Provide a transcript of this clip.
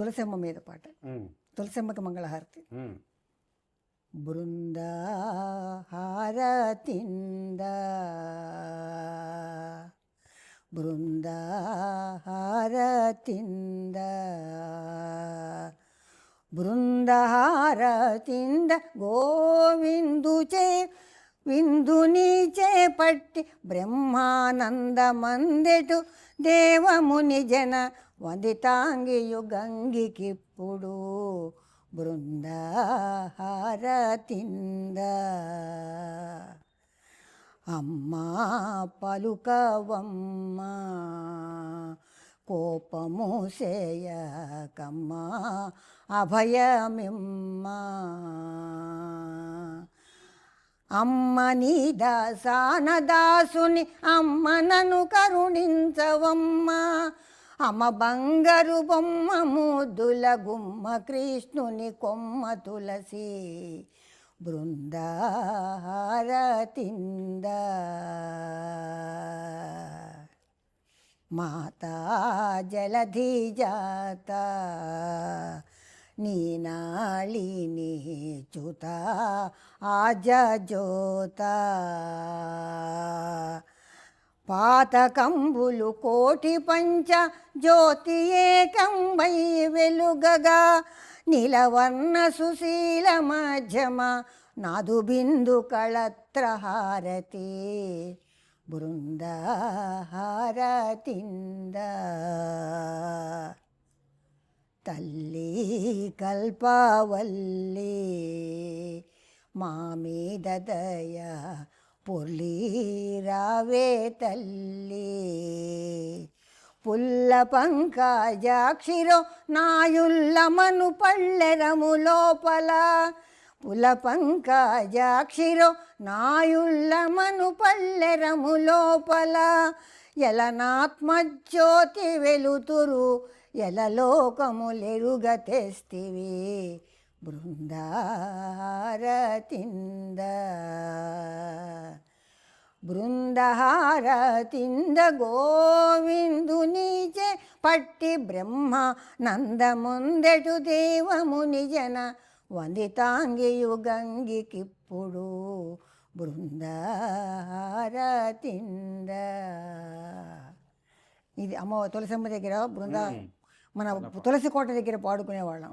తులసమ్మ మీద పాట ఉమ్, తులసమ్మకి మంగళహారతి ఉమ్. బృందాహారతింద బృందాహారతింద బృందహారతింద గోవిందుచే విందుని చేపట్టి బ్రహ్మానందమందెటు దేవముని జన వందితాంగియు గంగికిప్పుడు బృందాహారతింద. అమ్మా పలుకవమ్మా కోపము సేయకమ్మా అభయమిమ్మా. అమ్మ నీ దాసాన దాసుని అమ్మ నన్ను కరుణించవమ్మా. అమ్మ బంగారు బొమ్మ ముద్దుల గుమ్మ కృష్ణుని కొమ్మ తులసి బృందారతింద మాతా జలధి జాతా నీనాళిని చుత ఆజోత జ్యోత పాతకంబులు కోటి పంచ జ్యోతి ఏకంబై వెలుగగా నిలవర్ణ సుశీల మధ్యమ నాదు బిందు కళత్ర హారతి బృంద హారతింద తల్లి మీద దయ పొర్లి రావే తల్లి. పుల్ల పంకజాక్షిరో నాయుల్లమను పళ్ళెరము లోపల పుల పంకజాక్షిరో నాయుల్లమను పళ్ళెరము లోపల. ఎలనాత్మజ్యోతి వెలుతురు ఎలలోకములెరుగ తెస్తివి బృందారతింద బృందహారతింద గోవిందునిచే పట్టి బ్రహ్మ నందముందెటు దేవముని జన వందితాంగియు గంగికిప్పుడు బృందారతింద. ఇది అమ్మ తులసమ్మ దగ్గర బృంద మన తులసి కోట దగ్గర పాడుకునేవాళ్ళం.